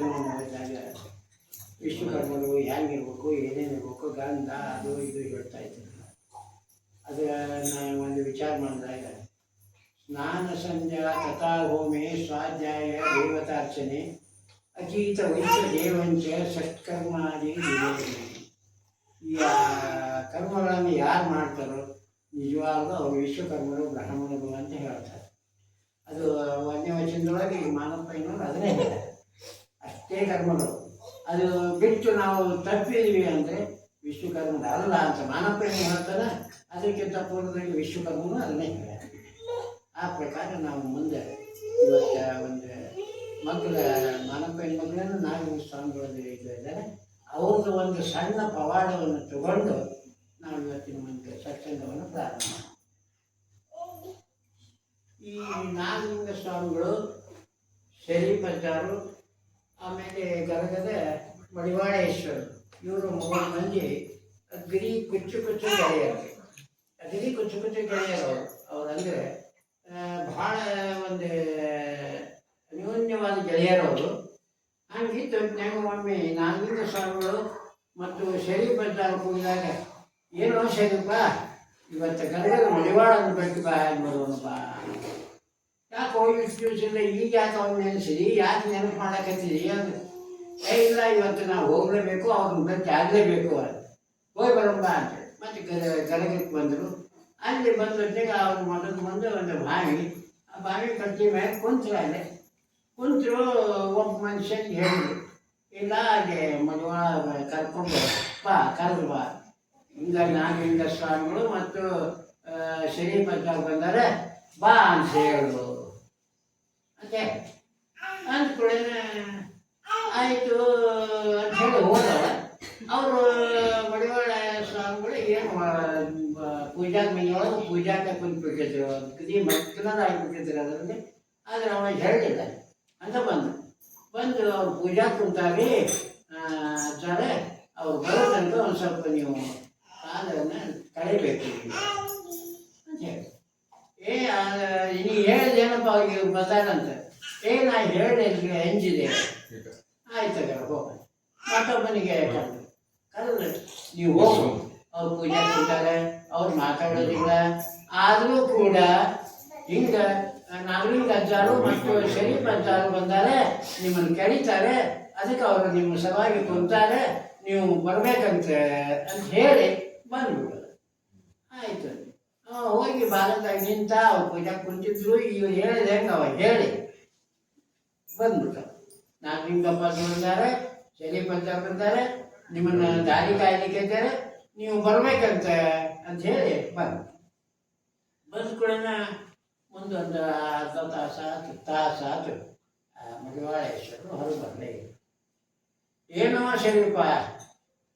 ವಚನವನ್ನು ವಿಷ್ಣು ವಿಶ್ವಕರ್ಮರು ಹೆಂಗಿರ್ಬೇಕು ಏನೇನಿರ್ಬೇಕು, ಗಂಧ, ಅದು ಇದು ಹೇಳ್ತಾ ಇದ್ರು. ಅದು ನಾನು ಒಂದು ವಿಚಾರ ಮಾಡಿದಾಗ ಸ್ನಾನ ಸಂಧ್ಯಾ ಕಥಾಭೂಮಿ ಸ್ವಾಧ್ಯಾಯ ದೇವತಾರ್ಚನೆ, ಅತೀತ ವೈಶ್ಯ ದೇವಂಚ ಸತ್ಕರ್ಮಾದಿ ನಿವೇದನೆ. ಈ ಕರ್ಮಗಳನ್ನು ಯಾರು ಮಾಡ್ತಾರೋ, ನಿಜವಾಗ್ಲೂ ಅವರು ವಿಶ್ವಕರ್ಮರು ಬ್ರಾಹ್ಮಣರು ಅಂತ ಹೇಳ್ತಾರೆ. ಅದು ಒಂದನೇ ಈ ಮಾನಪ್ಪ ಇನ್ನೊಂದು ಅದನ್ನೇ ಹೇಳ್ತಾರೆ. ಕರ್ಮಗಳು. ಅದು ಬಿಟ್ಟು ನಾವು ತಪ್ಪಿದ್ವಿ ಅಂದರೆ ವಿಶ್ವಕರ್ಮ ಅಲ್ಲ ಅಂತ ಮಾನಪ್ಪ ಏನು ಹೇಳ್ತಾನೆ. ಅದಕ್ಕಿಂತ ಪೂರ್ವದಲ್ಲಿ ವಿಶ್ವಕರ್ಮನು ಅದನ್ನೇ ಆ ಪ್ರಕಾರ ನಾವು ಮುಂದೆ ಇವತ್ತು ಒಂದು ಮಕ್ಕಳ ಮಾನಪ್ಪನ ಮಕ್ಕಳನ್ನು ನಾಗರಿಕ ಸ್ವಾಮಿಗಳಲ್ಲಿ ಇದು ಇದ್ದಾರೆ. ಅವ್ರದ್ದು ಒಂದು ಸಣ್ಣ ಪವಾಡವನ್ನು ತಗೊಂಡು ನಾವು ಇವತ್ತಿನ ಮುಂದೆ ಸತ್ಸಂಗವನ್ನು ಪ್ರಾರಂಭ. ಈ ನಾಗಲಿಂಗ ಸ್ವಾಮಿಗಳು ಶರೀಪಜ್ಜಾರು ಆಮೇಲೆ ಗದಗದ ಮಡಿವಾಳೇಶ್ವರ್. ಇವರು ಮೂರು ಮಂದಿ ಅಗ್ರಿ ಕುಚ್ಚು ಕುಚ್ಚು ಗೆಳೆಯರು. ಅಗ್ರಿ ಕುಚ್ಚು ಕುಚ್ಚು ಗೆಳೆಯರು ಅವರು ಅವರಂದ್ರೆ ಭಾಳ ಒಂದು ಅನ್ಯೋನ್ಯವಾದ ಗೆಳೆಯರು ಅವರು. ಹಂಗಿದ್ದ ಹೊತ್ನ್ಯಾಗ ಒಮ್ಮೆ ನಾಗಲಿಂಗ ಸ್ವಾಮಿಗಳು ಮತ್ತು ಶರೀಪಜ್ಜಾರು ಕೂಗಿದಾಗ ಏನೋ ಶರೀಪ ಇವತ್ತು ಗದಗದ ಮಡಿವಾಳನ್ನು ಬಿಟ್ಟು ಬಾ ಎಂಬುದು ಬಾ. ಯಾಕೆ ಹೋಗಿ ದಿವಸದಿಂದ ಈಗ ಯಾಕೆ ಅವ್ರು ನೆನೆಸಿರಿ ಯಾಕೆ ನೆನಪು ಮಾಡಕತ್ತೀರಿ ಅಂದ್ರೆ ಏ, ಇಲ್ಲ, ಇವತ್ತು ನಾವು ಹೋಗಲೇಬೇಕು ಅವ್ರನ್ನ ಭೇಟಿ ಆಗಲೇಬೇಕು ಹೋಗಿ ಬರೋಣ ಅಂತ ಮತ್ತೆ ಗದ ಗದಗಕ್ಕೆ ಬಂದರು. ಅಲ್ಲಿ ಬಂದ ಹೊತ್ತಿಗೆ ಅವ್ರು ಮೊದಲು ಬಂದು ಒಂದು ಬಾವಿ, ಆ ಬಾವಿ ಕಟ್ಟಿ ಮೇಲೆ ಕುಂತರು ಅಲ್ಲಿ. ಕುಂತರು ಒಬ್ಬ ಮನುಷ್ಯನಿಗೆ ಹೇಳಿದ್ರು ಇಲ್ಲ ಅಲ್ಲಿ ಮದುವೆ ಕರ್ಕೊಂಡು ಬಾ ಕರೆದು ಬಾ. ಹಿಂಗ ನಾಗಲಿಂಗ ಸ್ವಾಮಿಗಳು ಮತ್ತು ಶರೀಫ್ ಬಂದರೆ, ಬಾ ಅಂತ ಹೇಳು ಅಂದ ಅಂದ್ಕೊಳ್ಳೇನೆ ಆಯಿತು ಅಂತ ಹೇಳಿ ಹೋದವ ಅವರು ಮಡಿವಾಳ ಸ್ವಾಮಿಗಳು ಏನು ಪೂಜಾ ಮನೆಯೊಳಗೆ ಪೂಜಾಕ್ಕೆ ಕುಂತ್ಬಿಟ್ಟಿದ್ರು ಕದಿ ಮಕ್ಕಳದ ಆಗ್ಬಿಟ್ಟಿದ್ರು ಅದರಲ್ಲಿ. ಆದರೆ ಅವ ಹೇಳಿಲ್ಲ. ಅಂತ ಬಂದು ಬಂದು ಅವ್ರು ಪೂಜಾ ಕುಂತಾಗಿ ಆಚಾರೆ ಅವ್ರು ಬರೋದಂತ ಒಂದು ಸ್ವಲ್ಪ ನೀವು ಕಾಲನ್ನು ಕಳಿಬೇಕು ಅಂತ ಹೇಳಿ ಏ ಆ, ನೀ ಅವ್ರಿಗೆ ಬಂದಾರಂತ ಏ, ನಾ ಹೇಳಿ ಹೆಂಜಿದೆ ಆಯ್ತು ಹೋಗ ಮತ್ತೊಬ್ಬನಿಗೆ ಕರೆದು ಕರೆದು ನೀವು ಹೋಗು ಅವ್ರು ಪೂಜೆ ಕೊಡ್ತಾರೆ, ಅವ್ರು ಮಾತಾಡೋದಿಲ್ಲ. ಆದರೂ ಕೂಡ, ಹಿಂಗ ನಾಗಲಿಂಗ ಅಜ್ಜಾರು ಮತ್ತು ಶರೀಫ್ ಅಜ್ಜಾರು ಬಂದಾರೆ, ನಿಮ್ಮನ್ನು ಕರೀತಾರೆ ಅದಕ್ಕೆ ಅವರು ನಿಮ್ಮ ಸಲುವಾಗಿ ಕೊಡ್ತಾರೆ ನೀವು ಬರಬೇಕಂತೆ ಅಂತ ಹೇಳಿ ಬಂದ್ಬಿಡೋದು. ಆಯ್ತು. ಹೋಗಿ ಬಾಲದಾಗ ನಿಂತ ಅವ್ರು ಪೂಜಾ ಕುಂತಿದ್ರು. ಇವ್ರು ಹೇಳಿದೆ ಹೆಂಗ ಅವ? ಹೇಳಿ. ಬಂದ್ಬಿಟ್ಟ ನಾಗಲಿಂಗಪ್ಪ ಬಂದಾರೆ ಶನಿ ಪಂಚ ಬಂದಾರೆ ನಿಮ್ಮನ್ನ ದಾರಿ ಕಾಯ್ಲಿಕ್ಕೆ ಇದ್ದಾರೆ. ನೀವು ಬರ್ಬೇಕಂತ ಅಂತ ಹೇಳಿ ಬಂದು ಬಂದ ಕೂಡನ ಮುಂದೊಂದು ಅರ್ಧ ತಾಸು ಆತು ತಾಸು ಆ ಮಡಿವಾಳೇಶ್ವರರು ಹೊರಗೆ ಬರಲೇ ಏನೋ ಶರೀಪ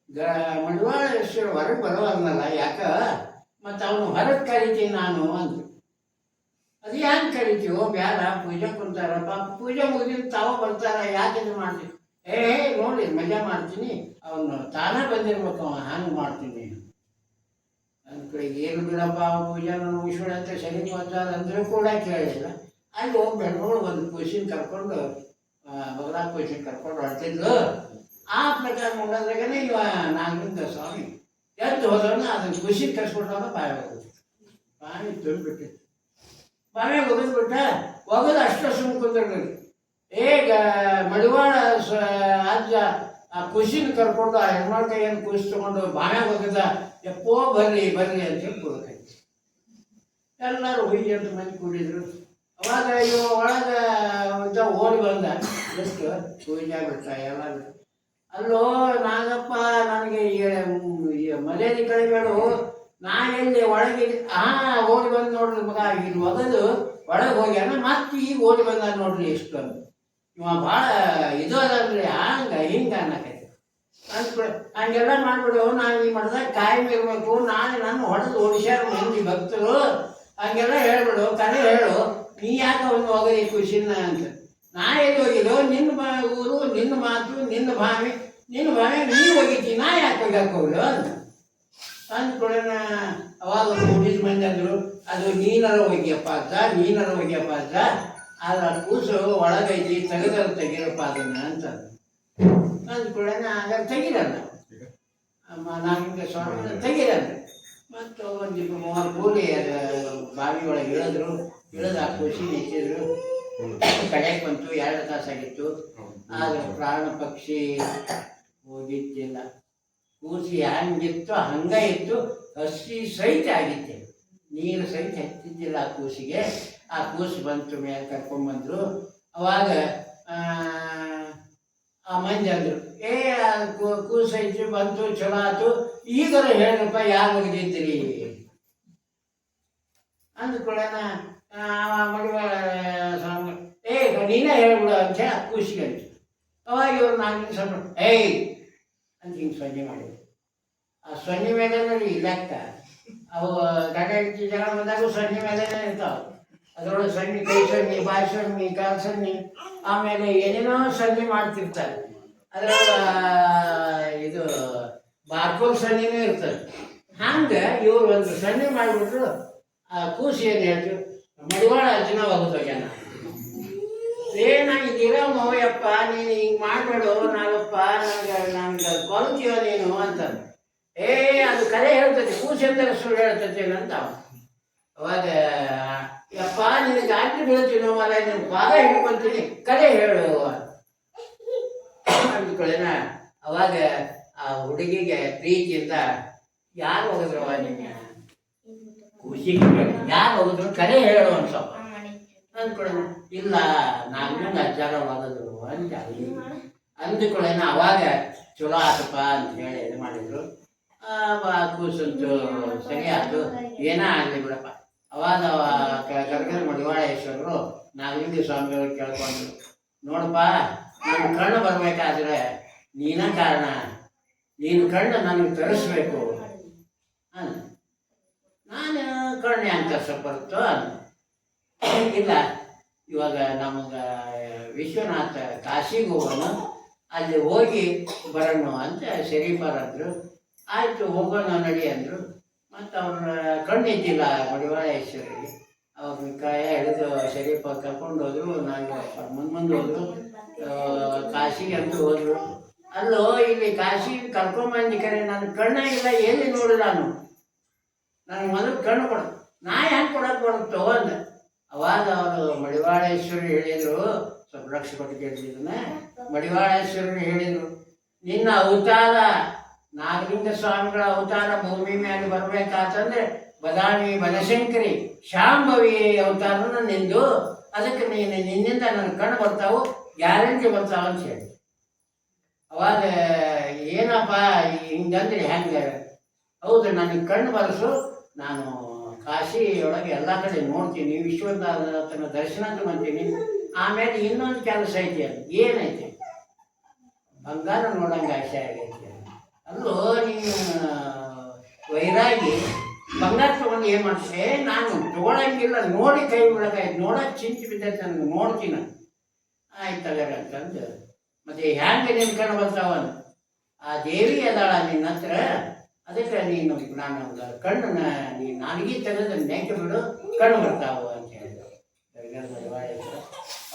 ಗ, ಮಡಿವಾಳೇಶ್ವರ ಹೊರಗೆ ಬರೋವನ್ನಲ್ಲ ಯಾಕ? ಮತ್ತು ಅವನು ಹೊರಗೆ ಕರಿತೀನಿ ನಾನು ಅಂತ ಅದು ಯಾಕೆ ಕರಿತೀವೋ ಬ್ಯಾಡ ಪೂಜೆ ಕುಂತಾರ ಪಾಪ ಪೂಜೆ ಮುಗಿದಿದ್ದು ತಾವ ಬರ್ತಾರ ಯಾಕೆ ಇದು ಮಾಡ್ತೀವಿ ಏ ನೋಡಿ ಮಜಾ ಮಾಡ್ತೀನಿ ಅವನು ತಾನೇ ಬಂದಿರ್ಬೇಕು ಅವ ಹಂಗೆ ಮಾಡ್ತೀನಿ ನನ್ನ ಕಡೆ ಏನು ಬಿಡಪ್ಪ ಅವ ಪೂಜೆ ಮುಗಿಸೋಣ ಅಂತ ಶನಿ ಬಂದಾರ ಅಂದರೂ ಕೂಡ ಕೇಳಿಲ್ಲ ಅಲ್ಲಿ ಹೋಗಿ ಬೆಳ್ಕೊಂಡು ಒಂದು ಖುಷಿನ ಕರ್ಕೊಂಡು ಬಗಲಾ ಖುಷಿನ ಕರ್ಕೊಂಡು ಹೊರಟಿದ್ಲು ಆ ಪ್ರಕಾರ ನೋಡೋದ್ರಾಗನೇ ಇವ ನಾಗಲಿಂಗ ಸ್ವಾಮಿ ಎದ್ದು ಹೋದವನ್ನ ಅದನ್ನ ಖುಷಿ ಕರ್ಸ್ಕೊಂಡವನ ಬಾಯಿ ಹೋಗುದು ಬಾಯಿ ತುಂಬಿಟ್ಟಿತ್ತು ಬಾವಿ ಒಗದ್ಬಿಟ್ಟ ಒಗದು ಅಷ್ಟು ಸುಮ್ಮ ಕುಂದಿರ್ಬೇಕು ಈಗ ಮಡಿವಾಳ ಅಜ್ಜ ಆ ಖುಷಿನ ಕರ್ಕೊಂಡು ಆ ಹೆಣ್ಮಳ ಕೈಯನ್ನು ಖುಷಿ ತಗೊಂಡು ಬಾವ್ಯಾಗ ಒಗದ, ಎಪ್ಪೋ ಬರ್ರಿ ಬರ್ರಿ ಅಂತ ಹೇಳಿ ಎಲ್ಲರೂ ಹುಯ್ಯಿ ಅಂತ ಮಂದಿ ಕೂಡಿದ್ರು. ಅವಾಗ ಇವ ಒಳಗೆ ಓಡಿ ಬಂದ. ಎಷ್ಟು ಪೂಜೆ ಬಿಟ್ಟ ಎಲ್ಲ ಬಿಟ್ಟ ಅಲ್ಲೋ ನಾಗಪ್ಪ ನನಗೆ ಮರ್ಯಾದೆ ಕಳಿಬೇಡು ನಾ ಎಲ್ಲಿ ಒಳಗೆ ಹಾ ಓಡಿ ಬಂದು ನೋಡ್ರಿ ಮಗ, ಇಲ್ಲಿ ಒಗದು ಒಳಗೆ ಹೋಗ್ಯಾನ ಮತ್ತೆ ಈಗ ಓಡಿ ಬಂದ ನೋಡ್ರಿ ಎಷ್ಟು ಅಂದ್ರೆ ಇವ ಭಾಳ ಇದು ಅದಲ್ರಿ ಹಂಗ, ಹಿಂಗ ಅನ್ನಕೈತಿ ಹಂಗೆಲ್ಲ ಮಾಡ್ಬಿಡು, ನಾನು ಈ ಮಾಡಿದಾಗ ಕಾಯಂ ಇರಬೇಕು, ನಾನು ನನ್ನ ಹೊಡೆದು ಓಡಿಸ್ಯಾರ ಮಂದಿ ಭಕ್ತರು. ಹಂಗೆಲ್ಲ ಹೇಳ್ಬಿಡು, ಕರೆ ಹೇಳು, ನೀ ಯಾಕೆ ಒಂದು ಹೋಗದಿ ಖುಷಿನ ಅಂತ. ನಾ ಎಲ್ಲಿ ಹೋಗಿದ್ದು? ನಿನ್ನ ಊರು, ನಿನ್ನ ಮಾತು, ನಿನ್ನ ಭಾವಿ ನಿನ್ನ ಮನೆ ನೀ ಹೋಗಿದ್ದಿ ನಾ ಯಾಕೆ ಹೋಗ್ಯಾಕ ಹೋಗ್ಲು ಅಂತ ಅಂದ್ಕೊಳ್ಳೋಣ ಅವಾಗ ಮಂದಿ ಅಂದರು, ಅದು ನೀನರ ಹೋಗ್ಯಪ್ಪ ಅಂತ, ನೀನರ ಹೋಗ್ಯಪ್ಪ ಅಂತ. ಆದ್ರೆ ಕೂಸು ಒಳಗೈತಿ ತೆಗೆದ್ರೆ ತೆಗಿರಪ್ಪ ಅದನ್ನ ಅಂತ ಅಂದ್ಕೊಳ್ಳೋಣ ಆಗ ತೆಗಿರಲ್ಲ ನಾಗಿಂದ ಸ್ವಾಮಿ ತೆಗಿರಲ್ಲ ಮತ್ತು ಒಂದು ಮೂವರು ಕೂಲಿ ಬಾವಿ ಒಳಗೆ ಇಳಿದ್ರು. ಇಳಿದು ಆ ಖುಷಿ ನಿಂತಿದ್ರು ಕಡೆಗೆ ಬಂತು ಎರಡು ತಾಸಾಗಿತ್ತು. ಆದ್ರೆ ಪ್ರಾಣ ಪಕ್ಷಿ ಹೋಗಿದ್ದಿಲ್ಲ ಕೂಸಿ ಹಂಗಿತ್ತು ಹಂಗ ಇತ್ತು ಹಸಿ ಸಹಿತ ಆಗಿತ್ತೆ. ನೀರು ಸಹಿತ ಹತ್ತಿದ್ದಿಲ್ಲ ಆ ಕೂಸಿಗೆ. ಆ ಕೂಸು ಬಂತು ಮೇಲೆ ಕರ್ಕೊಂಡ್ಬಂದ್ರು ಅವಾಗ ಆ, ಮಂದಿ ಅಂದ್ರು ಏ ಕೂಸು ಐತಿ ಬಂತು ಚಲೋ ಆತು. ಈಗಲೂ ಹೇಳಪ್ಪ ಯಾರು ಒಗದಿದ್ರಿ ಅಂದ್ಕೊಳ್ಳೋಣ ಸ್ವಾಮಿ ಏ ನೀನೇ ಹೇಳ್ಬಿಡು ಅಂತ ಕೂಸಿಗೆ ಅವಾಗ ಇವ್ರು ನಾಲ್ಕು ಸಣ್ಣ ಏಯ್! ಅಂತ ಹಿಂಗೆ ಸೊನ್ನೆ ಮಾಡಿದ್ರು. ಆ ಸೊನ್ನೆ ಮೇಲೆ ಇಲ್ಲಕ್ಕ. ಲೆಕ್ಕ ಅವು ಗಂಡ ಜನ ಬಂದಾಗ ಸೊನ್ನೆ ಮೇಲೆ ಇರ್ತಾವೆ. ಅದರೊಳಗೆ ಸೊನ್ನೆ ಕೈ ಸೊನ್ನೆ ಬಾಯಿ ಸೊನ್ನೆ ಕಾಲು ಸೊನ್ನೆ ಆಮೇಲೆ ಏನೇನೋ ಸೊನ್ನೆ ಮಾಡ್ತಿರ್ತಾರೆ. ಅದ್ರೊಳಗೆ ಇದು, ಬಾರ್ಕೋಲ್ ಸೊನ್ನೆನೂ ಇರ್ತದೆ. ಹಂಗೆ ಇವರು ಒಂದು ಸೊನ್ನೆ ಮಾಡಿಬಿಟ್ರು, ಆ ಕೂಸಿ ಏನು ಹೇಳ್ತೀವಿ ಮಡಿವಾಳ ಜನ. ಹೋಗ್ತೋಗ್ಯಾನ ಏನಾಗಿದ್ದೀರ ಮೌಯಪ್ಪ ನೀನು ಹಿಂಗೆ ಮಾಡಬೇಡು ನಾವಪ್ಪ ನನಗೆ ನಂಗೆ ಕೊಲ್ತೀಯೋ ನೀನು ಅಂತ. ಏ ಅದು ಕರೆ ಹೇಳ್ತೈತಿ ಅಂತ ಸುಳ್ಳು ಹೇಳ್ತೈತಿ ಅಂತ. ಅವಾಗ ಯಪ್ಪ ನಿನಗೆ ಆಜ್ಞೆ ಬೀಳ್ತೀನೋ ಮರ ನಿನ್ನ ಪಾದ ಹಿಡ್ಕೊಂತೀನಿ ಕಲೆ ಹೇಳು ಅಂದ್ಕೊಳ್ಳೇನ? ಅವಾಗ ಆ ಹುಡುಗಿಗೆ ಪ್ರೀತಿಯಿಂದ ಯಾರು ಹೋಗಿದ್ರವ ನಿನ್ನ? ಖುಷಿ ಯಾರು ಹೋಗಿದ್ರು ಕಲೆ ಹೇಳು ಅನ್ಸಪ್ಪ ಅಂದ್ಕೊಳ್ಳೋಣ ಇಲ್ಲ ನಾನು ಅಜ್ಜಾರ ಹೋಗೋದು ಅಂತ ಅಲ್ಲಿ ಅವಾಗ ಚಲೋ ಆತಪ್ಪ ಅಂತ ಹೇಳಿ ಇದು ಮಾಡಿದ್ರು. ಕೂಸಂತು ಸರಿ ಆಯ್ತು ಏನೇ ಆಗಲಿ ಬಿಡಪ್ಪ. ಅವಾಗ ಕರ್ಕರ್ ಮಡಿವಾಳೇಶ್ವರರು ನಾಗಲಿಂಗ ಸ್ವಾಮಿಗಳು ಕೇಳ್ಕೊಂಡ್ರು. ನೋಡಪ್ಪ ನನ್ನ ಕಣ್ಣು ಬರಬೇಕಾದ್ರೆ ನೀನ ಕಾರಣ. ನೀನು ಕಣ್ಣು ನನಗೆ ತರಿಸ್ಬೇಕು. ನಾನು ಕಣ್ಣು ಅಂತ ಸ್ವಲ್ಪ ಬರುತ್ತೋ ಇಲ್ಲ. ಇವಾಗ ನಮಗೆ ವಿಶ್ವನಾಥ ಕಾಶಿಗೆ ಹೋಗೋಣ ಅಲ್ಲಿ ಹೋಗಿ ಬರೋಣ ಅಂತ ಶರೀಫರ್ ಅಂದರು. ಆಯಿತು, ಹೋಗೋಣ ನಡಿ ಅಂದರು. ಮತ್ತು ಅವ್ರ ಕಣ್ಣಿದ್ದಿಲ್ಲ ಮಡಿವಾಳೇಶ್ವರಿಗೆ. ಅವ್ರ ಕಾಯ ಹಿಡಿದು ಶರೀಫ ಕರ್ಕೊಂಡು ಹೋದ್ರು, ನಾನು ಮುಂದೆ ಮುಂದೆ ಹೋದ್ರು. ಕಾಶಿಗೆ ಅಂತ ಹೋದರು. ಅಲ್ಲೋ, ಇಲ್ಲಿ ಕಾಶಿಗೆ ಕರ್ಕೊಂಬಂದಿ ಕರೆ ನನ್ನ ಕಣ್ಣ ಇಲ್ಲ, ಎಲ್ಲಿ ನೋಡಿ ನಾನು? ನನಗೆ ಮೊದಲು ಕಣ್ಣು ಕೊಡ ನಾ ಹೆಂಗೆ ಕೊಡೋಕೆ ಬರುತ್ತೋ ಅಂದೆ. ಅವಾಗ ಅವರು ಮಡಿವಾಳೇಶ್ವರಿ ಹೇಳಿದರು, ಸ್ವಲ್ಪ ಲಕ್ಷ ಕೊಟ್ಟು ಕೇಳಿದ್ದನ್ನ ಮಡಿವಾಳೇಶ್ವರರು ಹೇಳಿದರು, ನಿನ್ನ ಅವತಾರ ನಾಗಲಿಂಗ ಸ್ವಾಮಿಗಳ ಅವತಾರ ಭೂಮಿ ಮೇಲೆ ಬರ್ಬೇಕಾತಂದ್ರೆ ಬದಾಮಿ ಬನಶಂಕರಿ ಶಾಂಭವಿ ಅವತಾರನ ನಿಂದು. ಅದಕ್ಕೆ ನೀನು ನಿನ್ನಿಂದ ನನ್ನ ಕಣ್ಣು ಬರ್ತಾವು, ಗ್ಯಾರಂಟಿ ಬರ್ತಾವ ಅಂತ ಹೇಳಿ. ಅವಾಗ ಏನಪ್ಪ ಹಿಂಗಂದ್ರೆ ಹೆಂಗೆ ಹೌದು, ನನಗೆ ಕಣ್ಣು ಬರೆಸು, ನಾನು ಕಾಶಿಯೊಳಗೆ ಎಲ್ಲ ಕಡೆ ನೋಡ್ತೀನಿ, ವಿಶ್ವನಾಥನ ದರ್ಶನ ಮಾಡ್ತೀನಿ. ಆಮೇಲೆ ಇನ್ನೊಂದು ಕೆಲಸ ಐತಿ ಅದು ಏನೈತಿ? ಬಂಗಾರ ನೋಡಂಗ ಆಸೆ ಆಗೈತಿ ಅಲ್ಲೋ. ನೀನು, ವೈರಾಗಿ ಬಂಗಾರ ತಗೊಂಡು ಏನು ಮಾಡ್ತೆ ನಾನು ತಗೊಳಂಗಿಲ್ಲ, ನೋಡಿ ಕೈ ಬಿಡೋಕಾಯ್ತು ನೋಡೋಕೆ ಚಿಂತೆ ಬಿದ್ದೈತೆ ನನಗೆ ನೋಡ್ತೀನಿ ಆಯ್ತಲ್ಲ ಅಂತಂದು. ಮತ್ತೆ ಹ್ಯಾಂಗೆ ನಿನ್ನ ಬರ್ತಾವನು ಬರ್ತಾವ ಆ ದೇವಿ ಅದಾಳ ನಿನ್ನ ಹತ್ರ. ನೀನು ನಾನು ಕಣ್ಣನ್ನ ನೀ ನಾಲ್ಗಿ ತೆರೆದ ನೆಕ್ಕೆ ಬಿಡು? ಕಣ್ಣು ಬರ್ತಾವು ಅಂತ ಹೇಳಿದ್ರು.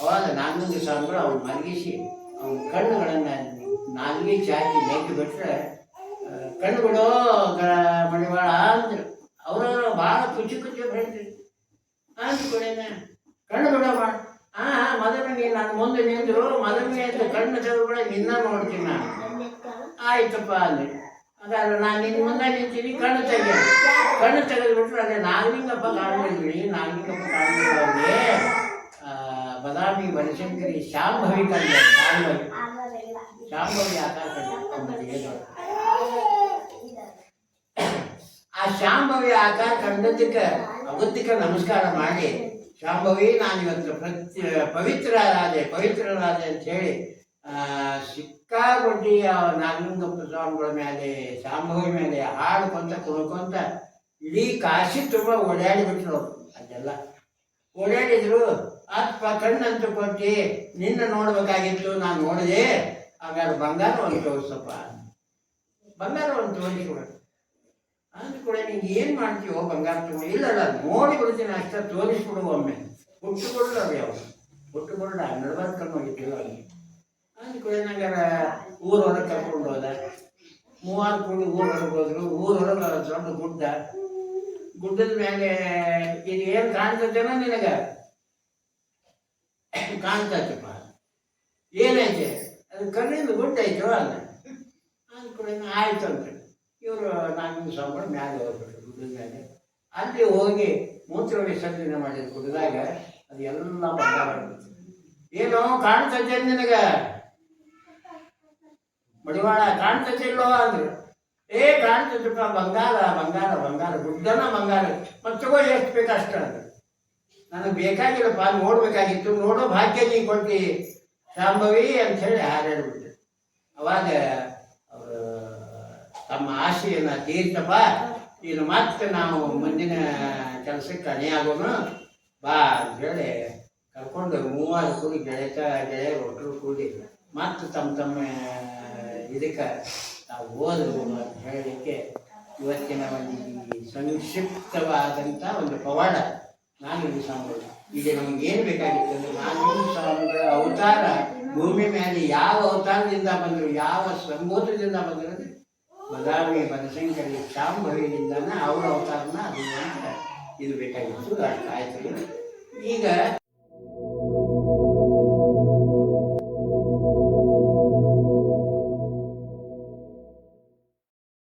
ಅವಾಗ ನಾಲ್ಕು ಸ್ವಾಮಿಗಳು ಅವ್ನು ಮಲಗಿಸಿ ಅವನ ಕಣ್ಣುಗಳನ್ನು ನಾಲ್ಗಿ ಚಾಚಿ ನೆಕ್ಕೆ ಬಿಟ್ರೆ ಕಣ್ಣು ಬಿಡೋ ಮಣಿಬಾಳ ಮಡಿವಾಳ ಅಂದ್ರು. ಅವರವರು ಭಾಳ ಖುಚಿ ಕುಚಿ ಹೇಳ್ತಿದ್ರು. ಅಂದ್ಕೊಳ್ಳೇನೆ ಕಣ್ಣು ಬಿಡೋ ಮಾಡ ಹಾ ಹಾ ನೀನು ನನ್ನ ಮುಂದೆ ನಿಂದ್ರು. ಅಂತ ಕಣ್ಣು ತೆಗೆದು ಕೂಡ ನಿನ್ನ ನೋಡ್ತೀನಿ ನಾನು. ಆಯ್ತಪ್ಪ ಅಂದೆ ಹಾಗಾದ್ರೆ ನಾನು ನಿನ್ನ ಮುಂದೆ ನಿಂತೀನಿ ಕಣ್ಣು ತೆಗೆ. ಕಣ್ಣು ತೆಗೆದ್ಬಿಟ್ರೆ ಅದೇ ನಾಗಲಿಂಗಪ್ಪ ಕಾಣಲಿಲ್ರಿ ನಾಗಲಿಂಗಪ್ಪ ಆ, ಬದಾಮಿ ಬನಶಂಕರಿ ಶಾಂಭವಿ ಕಂಡ ಶಾಂಭವಿ. ಶಾಂಭವಿ ಆಕಾರ ಆ ಶಾಂಭವಿ ಆಕಾರ ಕಂಡದಕ್ಕೆ ಅವತ್ತಿಗೆ ನಮಸ್ಕಾರ ಮಾಡಿ. ಶಾಂಭವಿ ನಾನು ಇವತ್ತು ಪ್ರತಿ ಪವಿತ್ರರಾದೆ ಪವಿತ್ರರಾದೆ ಅಂತ ಹೇಳಿ ಸಿಕ್ಕಾಪಟ್ಟಿ ನಾಗಲಿಂಗಪ್ಪ ಸ್ವಾಮಿಗಳ ಮೇಲೆ ಶಾಂಭವಿ ಮೇಲೆ ಹಾಡ್ಕೊಂತ ಕುಣ್ಕೊಂತ ಇಡೀ ಕಾಶಿ ತುಂಬ ಓಡಾಡಿಬಿಟ್ರು ಅವರು ಅದೆಲ್ಲ. ಓಡಾಡಿದ್ರು ಅಪ್ಪ ಕಣ್ಣಂತೂ ಕೊಟ್ಟು, ನಿನ್ನ ನೋಡ್ಬೇಕಾಗಿತ್ತು, ನಾನು ನೋಡಿದೆ. ಹಾಗಾದ್ರೆ ಬಂಗಾರ ಒಂದು ತೋರಿಸಪ್ಪ ಬಂಗಾರ ಒಂದು ತೋರಿಸ್ಕೊಡ ಅಂದ ಕೂಡ ನೀನು ಏನು ಮಾಡ್ತೀವೋ ಬಂಗಾರ ತಗೊಂಡು, ಇಲ್ಲಲ್ಲ ಇಲ್ಲ ನೋಡಿ ಬಿಡ್ತೀನಿ ಅಷ್ಟೇ ತೋರಿಸ್ಬಿಡು ಒಮ್ಮೆ. ಹುಟ್ಟುಕೊಳ್ಳ ಯಾವ ಹುಟ್ಟುಕೊಳ್ಳ ನಡ್ಬರ್ಕೊಂಡು ಹೋಗಿದ್ದೀವಿ ಅಲ್ಲಿ ನಂಗೆ ಊರ ಹೊರಗೆ ಕರ್ಕೊಂಡು ಹೋದ. ಮೂವಾರು ಕೂಡಿ ಊರ ಹೊರಗೆ ಹೋದ್ರು. ಊರ ಹೊರಗೆ ದೊಡ್ಡ ಗುಡ್ಡ ಗುಡ್ಡದ ಮೇಲೆ ಇದು ಏನು ಕಾಣ್ತೈತೇನೋ ನಿನಗೆ? ಕಾಣ್ತೈತಪ್ಪ. ಏನೈತೆ? ಅದು ಕಣ್ಣಿಂದ ಗುಡ್ಡ ಐತೆ ಅಲ್ಲ? ಅಂದ್ಕೊಳ್ಳಿ ಆಯ್ತು ಅಂತ ಇವರು ನಾನು ಸಂಬಳ ಮ್ಯಾಲೆ ಹೋಗ್ಬಿಟ್ರು ಗುಡ್ಡದ ಮೇಲೆ ಅಲ್ಲಿ ಹೋಗಿ ಮೂತ್ರ ವಿಸರ್ಜನೆ ಮಾಡಿದ ಗುಡ್ಡದಾಗ ಅದು ಎಲ್ಲ ಬಂಗಾರ ಆಗ್ಬಿಡ್ತು. ಏನೋ ಕಾಣ್ತೈತೆ ನಿನಗೆ? ಮಡಿವಾಳ ಕಾಣ್ತೈತೆ ಇಲ್ಲೋ ಅಂದ್ರೆ. ಏ ಕಾಣ್ತೈತಪ್ಪ ಬಂಗಾರ ಬಂಗಾರ ಬಂಗಾರ, ಗುಡ್ಡನ ಬಂಗಾರ. ಮತ್ತೆ ತಗೋ, ಎಷ್ಟು ಬೇಕು ಅಷ್ಟ ಅಂದ್ರು. ನನಗೆ ಬೇಕಾಗಿಲ್ಲಪ್ಪ ನೋಡ್ಬೇಕಾಗಿತ್ತು. ನೋಡೋ ಭಾಗ್ಯ ನೀ ಕೊಟ್ಟಿ ಶಾಂಭವಿ ಅಂತ ಹೇಳಿ ಹಾರಾಡ್ಬಿಟ್ಟೆ ಅವಾಗ ತಮ್ಮ ಆಸೆಯನ್ನ ತೀರ್ತಪ್ಪ ಇನ್ನು ಮತ್ತೆ ನಾವು ಮುಂದಿನ ಕೆಲಸಕ್ಕೆ ಅಣಿಯಾಗೋಣ ಬಾ ಅಂತ ಹೇಳಿ ಕರ್ಕೊಂಡು ಮೂವರು ಕೂಡಿ ಗೆಳೆತ, ಗೆಳೆಯರು ಒಟ್ಟರು ಕೂಡಿ ಮತ್ತೆ ತಮ್ಮ ತಮ್ಮ ಇದಕ್ಕೆ ನಾವು ಓದಬಹುದು ಅಂತ ಹೇಳಲಿಕ್ಕೆ ಇವತ್ತಿನ ಒಂದು ಈ ಸಂಕ್ಷಿಪ್ತವಾದಂಥ ಒಂದು ಪವಾಡ ನಾನು ಇದು ಸ್ವಾಮಿಗಳು ಈಗ ನಮ್ಗೆ ಏನು ಬೇಕಾಗಿತ್ತು ಅಂದ್ರೆ ನಾನು ಸ್ವಾಮಿಗಳ ಅವತಾರ, ಭೂಮಿ ಮೇಲೆ ಯಾವ ಅವತಾರದಿಂದ ಬಂದರು, ಯಾವ ಸಂಬೋಧದಿಂದ ಬಂದರು ಅಂದ್ರೆ ಬದಾಮಿ, ಬನಶಂಕರಿ ಶಾಂಭವಿಯಿಂದನೇ ಅವರ ಅವತಾರನ ಅದು ಇದು ಬೇಕಾಗಿತ್ತು. ಅಷ್ಟು ಈಗ